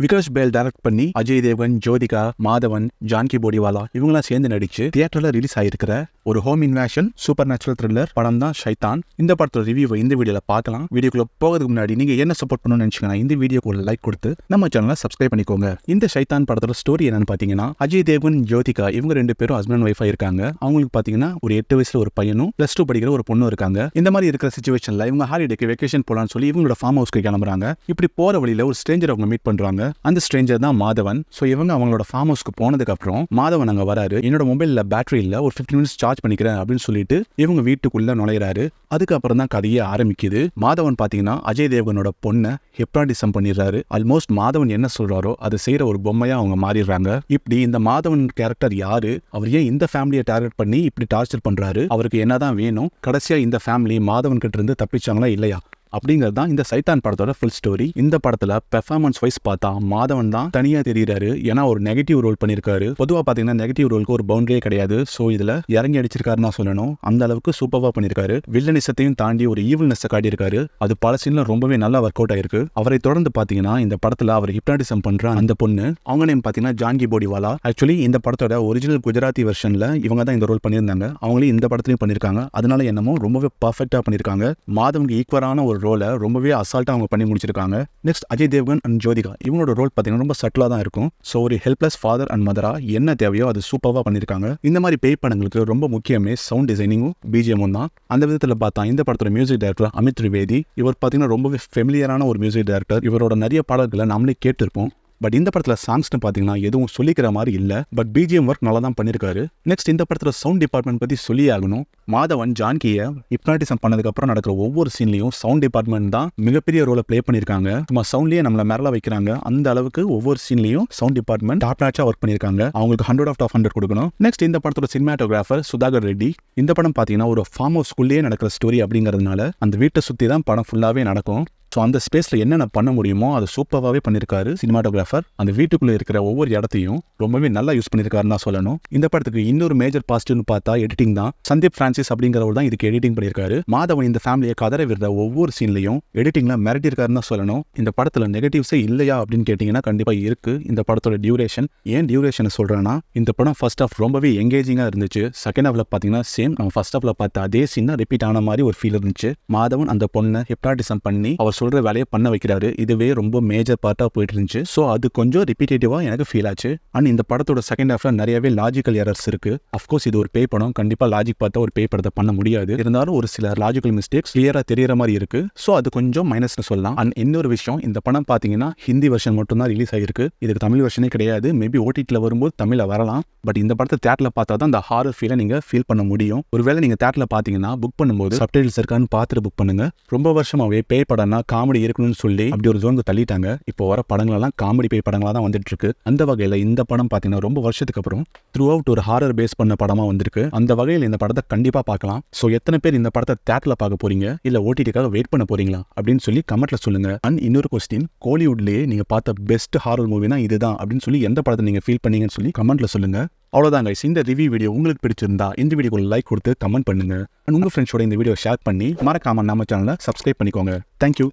விகாஷ் பேல் டைரக்ட் பண்ணி அஜய் தேவன் ஜோதிகா மாதவன் ஜான்கி போடிவாலா இவங்களாம் சேர்ந்து நடிச்சு தியேட்டர்ல ரிலீஸ் ஆயிருக்கிற ஒரு home invasion supernatural thriller படம் தான் ஷைத்தான் இந்த படத்தோட ரிவ்யூவை இந்த வீடியோவில் பார்க்கலாம். வீடியோக்குள்ள போகிறதுக்கு முன்னாடி நீங்கள் என்ன சப்போர்ட் பண்ணணும்னு நினைச்சீங்கன்னா இந்த வீடியோக்கு ஒரு லைக் கொடுத்து நம்ம சேனலை சப்ஸ்கிரைப் பண்ணிக்கோங்க. இந்த ஷைத்தான் படத்தோட ஸ்டோரி என்னன்னு பார்த்தீங்கன்னா அஜய் தேவன் ஜோதிகா இவங்க ரெண்டு பேரும் ஹஸ்பண்ட் ஒய்ஃபாக இருக்காங்க. அவங்களுக்கு பார்த்தீங்கன்னா ஒரு எட்டு வயசில் ஒரு பையனும் பிளஸ் டூ படிக்கிற ஒரு பொண்ணும் இருக்காங்க. இந்த மாதிரி இருக்கிற சுச்சுவேஷனில் இவங்க ஹாலிடேக்கு வெக்கேஷன் போகலான்னு சொல்லி இவங்களோட ஃபார்ம் ஹவுஸ்க்கு கிளம்புறாங்க. இப்படி போகிற வழியில் ஒரு ஸ்ட்ரேஞ்சர் அவங்க மீட் பண்ணுறாங்க அந்த ஸ்ட்ரேஞ்சர் தான் மாதவன். ஸோ இவங்க அவங்களோட ஃபார்ம் ஹவுஸ்க்கு போனதுக்கப்புறம் மாதவன் அங்கே வராரு. என்னோட மொபைலில் பேட்டரி இல்லை ஒரு ஃபிஃப்டி மினிட்ஸ் சார்ஜ் பண்ணிக்கிறேன் அப்படின்னு சொல்லிட்டு இவங்க வீட்டுக்குள்ள நுழையிறாரு. அதுக்கப்புறம் தான் கதையே ஆரம்பிக்குது. மாதவன் பாத்தீங்கன்னா அஜய் தேவகனோட பொண்ணை ஹெப்ராடிசம் பண்ணிடுறாரு. ஆல்மோஸ்ட் மாதவன் என்ன சொல்றாரோ அதை செய்யற ஒரு பொம்மையா அவங்க மாறிடுறாங்க. இப்படி இந்த மாதவன் கேரக்டர் யாரு? அவர் ஏன் இந்த ஃபேமிலியை டார்கெட் பண்ணி இப்படி டார்ச்சர் பண்றாரு? அவருக்கு என்னதான் வேணும்? கடைசியா இந்த ஃபேமிலி மாதவன் கிட்ட இருந்து தப்பிச்சாங்களா இல்லையா? அப்படிங்கிறது தான் இந்த சைத்தான் படத்தோட ஃபுல் ஸ்டோரி இந்த படத்துல பெர்ஃபார்மன்ஸ் வைஸ் பார்த்தா மாதவன் தான் தனியா தெரியுறாரு. ஏன்னா ஒரு நெகட்டிவ் ரோல் பண்ணியிருக்காரு. பொதுவாக பார்த்தீங்கன்னா நெகட்டிவ் ரோலுக்கு ஒரு பவுண்டரியே கிடையாது. ஸோ இதுல இறங்கி அடிச்சிருக்காருன்னு சொல்லணும். அந்த அளவுக்கு சூப்பராக பண்ணியிருக்காரு. வில்லனிசத்தையும் தாண்டி ஒரு ஈவில்னஸ் காட்டியிருக்காரு. அது பல சீன்ல ரொம்பவே நல்லா ஒர்க் அவுட் ஆயிருக்கு. அவரை தொடர்ந்து பாத்தீங்கன்னா இந்த படத்துல அவர் ஹிப்னாட்டிசம் பண்ற அந்த பொண்ணு அவங்க நேம் பாத்தீங்கன்னா ஜான்கி போடிவாலா. ஆக்சுவலி இந்த படத்தோட ஒரிஜினல் குஜராத்தி வெர்ஷன்ல இவங்க தான் இந்த ரோல் பண்ணியிருந்தாங்க. அவங்களே இந்த படத்துலயும் பண்ணியிருக்காங்க. அதனால என்னமோ ரொம்பவே பர்ஃபெக்டா பண்ணியிருக்காங்க. மாதவனுக்கு ஈக்குவலான ஒரு ரோலை ரொம்பவே அசால்ட்டாக அவங்க பண்ணி முடிச்சிருக்காங்க. நெக்ஸ்ட் அஜய் தேவ்கன் அண்ட் ஜோதிகா இவங்களோட ரோல் பார்த்தீங்கன்னா ரொம்ப சட்டிலாக தான் இருக்கும். ஸோ ஒரு ஹெல்ப்லெஸ் ஃபாதர் அண்ட் மதரா என்ன தேவையோ அது சூப்பராக பண்ணியிருக்காங்க இந்த மாதிரி பேய் படங்களுக்கு ரொம்ப முக்கியமே சவுண்ட் டிசைனிங்கும் பிஜிஎமும் தான். அந்த விதத்தில் பார்த்தா இந்த படத்தோட மியூசிக் டைரக்டர் அமித் திரிவேதி இவர் பார்த்தீங்கன்னா ரொம்பவே ஃபெமிலியரான ஒரு மியூசிக் டைரக்டர் இவரோட நிறைய பாடல்களை நம்மளே கேட்டிருப்போம். பட் இந்த படத்துல சாங்ஸ்னு பார்த்தீங்கன்னா எதுவும் சொல்லிக்கிற மாதிரி இல்லை. பட் பிஜிஎம் ஒர்க் நல்லா தான் பண்ணியிருக்காரு நெக்ஸ்ட் இந்த படத்துல சவுண்ட் டிபார்ட்மெண்ட் பத்தி சொல்லி ஆகணும். மாதவன் ஜான்கியை ஹிப்னாட்டிசம் பண்ணதுக்கு அப்புறம் நடக்கிற ஒவ்வொரு சீன்லையும் சவுண்ட் டிபார்ட்மெண்ட் தான் மிகப்பெரிய ரோலை ப்ளே பண்ணியிருக்காங்க சும்மா சவுண்ட்லயே நம்மள மிரள வைக்கிறாங்க. அந்த அளவுக்கு ஒவ்வொரு சீன்லையும் sound department top notch work பண்ணியிருக்காங்க அவங்களுக்கு ஹண்ட்ரட் ஆஃப் ஹண்ட்ரட் கொடுக்கணும். நெக்ஸ்ட் இந்த படத்தோட சினிமாட்டோகிராஃபர் சுதாகர் ரெட்டி. இந்த படம் பார்த்தீங்கன்னா ஒரு ஃபார்ம் ஹவுஸ்க்குள்ளேயே நடக்கிற ஸ்டோரி அப்படிங்கிறதுனால அந்த வீட்டை சுற்றி தான் படம் ஃபுல்லாகவே நடக்கும். ஸோ அந்த ஸ்பேஸில் என்னென்ன பண்ண முடியுமோ அதை சூப்பராகவே பண்ணியிருக்காரு சினிமாட்டோகிராஃபர் அந்த வீட்டுக்குள்ளே இருக்கிற ஒவ்வொரு இடத்தையும் ரொம்பவே நல்லா யூஸ் பண்ணியிருக்காருன்னு தான் சொல்லணும். இந்த படத்துக்கு இன்னொரு மேஜர் பாசிட்டிவ்னு பார்த்தா எடிட்டிங் தான். சந்தீப் பிரான்சிஸ் அப்படிங்கிறவர் தான் இதுக்கு எடிட்டிங் பண்ணியிருக்காரு மாதவன் இந்த ஃபேமிலியை கதற விடுற ஒவ்வொரு சீன்லையும் எடிட்டிங்ல மிரட்டியிருக்காருன்னு தான் சொல்லணும். இந்த படத்தில் நெகட்டிவ்ஸே இல்லையா அப்படின்னு கேட்டிங்கன்னா கண்டிப்பாக இருக்கு. இந்த படத்தோட டியூரேஷன் ஏன் டியூரேஷன் சொல்கிறேன்னா இந்த படம் ஃபர்ஸ்ட் ஆஃப் ரொம்பவே எங்கேஜிங்காக இருந்துச்சு. செகண்ட் ஹாஃப்ல பார்த்தீங்கன்னா சேம் நம்ம ஃபர்ஸ்ட் ஆஃப்ல பார்த்த அதே சீன் ரிப்பீட் ஆன மாதிரி ஒரு ஃபீல் இருந்துச்சு. மாதவன் அந்த பொண்ணை ஹிப்னாட்டிசம் பண்ணி அவர் சொல்கிற வேலையை பண்ண வைக்கிறாரு. இதுவே ரொம்ப மேஜர் பார்ட்டாக போயிட்டு இருந்துச்சு ஸோ அது கொஞ்சம் ரிப்பீட்டேட்டிவாக எனக்கு ஃபீல் ஆச்சு. அண்ட் இந்த படத்தோட செகண்ட் ஹாஃப்ல நிறையவே லாஜிக்கல் எரர்ஸ் இருக்கு. அஃப்கோர்ஸ் இது ஒரு பே படம். கண்டிப்பாக லாஜிக் பார்த்தா ஒரு பே படத்தை பண்ண முடியாது. இருந்தாலும் ஒரு சில லாஜிக்கல் மிஸ்டேக்ஸ் கிளியராக தெரியற மாதிரி இருக்கு. ஸோ அது கொஞ்சம் மைனஸ்னு சொல்லலாம். அண்ட் இன்னொரு விஷயம் இந்த படம் பார்த்தீங்கன்னா ஹிந்தி வெர்ஷன் மட்டும் தான் ரிலீஸ் ஆகிருக்கு இதுக்கு தமிழ் வெர்ஷனே கிடையாது. மேபி ஓடிடியில் வரும்போது தமிழில் வரலாம். பட் இந்த படத்தை தேட்டரில் பார்த்தா தான் அந்த ஹாரர் ஃபீலை நீங்கள் ஃபீல் பண்ண முடியும். ஒருவேளை நீங்கள் தேட்டரில் பார்த்தீங்கன்னா புக் பண்ணும்போது சப்டைட்டில்ஸ் இருக்கான்னு பார்த்துட்டு புக் பண்ணுங்க. ரொம்ப வருஷமாகவே பே படம்னா காமெடி இருக்கணும்னு சொல்லி அப்படி ஒரு ஜோனுக்கு தள்ளிட்டாங்க. இப்போ வர படங்கள் காமெடி பேய் படங்களாக தான் வந்துட்டு இருக்கு அந்த வகையில் இந்த படம் பார்த்தீங்கன்னா ரொம்ப வருஷத்துக்கு அப்புறம் த்ரூ அவுட் ஒரு ஹாரர் பேஸ் பண்ண படமா வந்திருக்கு. அந்த வகையில் இந்த படத்தை கண்டிப்பாக பார்க்கலாம். ஸோ எத்தனை பேர் இந்த படத்தை தேட்டில் பார்க்க போறீங்க? இல்லை ஓடிடிக்காக வெயிட் பண்ண போறீங்களா? அப்படின்னு சொல்லி கமெண்ட்ல சொல்லுங்க. அண்ட் இன்னொரு கொஸ்டின் கோலிவுட்லேயே நீங்க பார்த்த பெஸ்ட் ஹாரர் மூவினா இதுதான் அப்படின்னு சொல்லி எந்த படத்தை நீங்க ஃபீல் பண்ணீங்கன்னு சொல்லி கமெண்ட்ல சொல்லுங்க. அவ்வளோதான் கைஸ் இந்த ரிவ்யூ வீடியோ உங்களுக்கு பிடிச்சிருந்தா இந்த வீடியோக்கு லைக் கொடுத்து கமெண்ட் பண்ணுங்க. அண்ட் உங்க ஃப்ரெண்ட்ஸோட இந்த வீடியோ ஷேர் பண்ணி மறக்காம நம்ம சேனலை சப்ஸ்கிரைப் பண்ணிக்கோங்க. தேங்க்யூ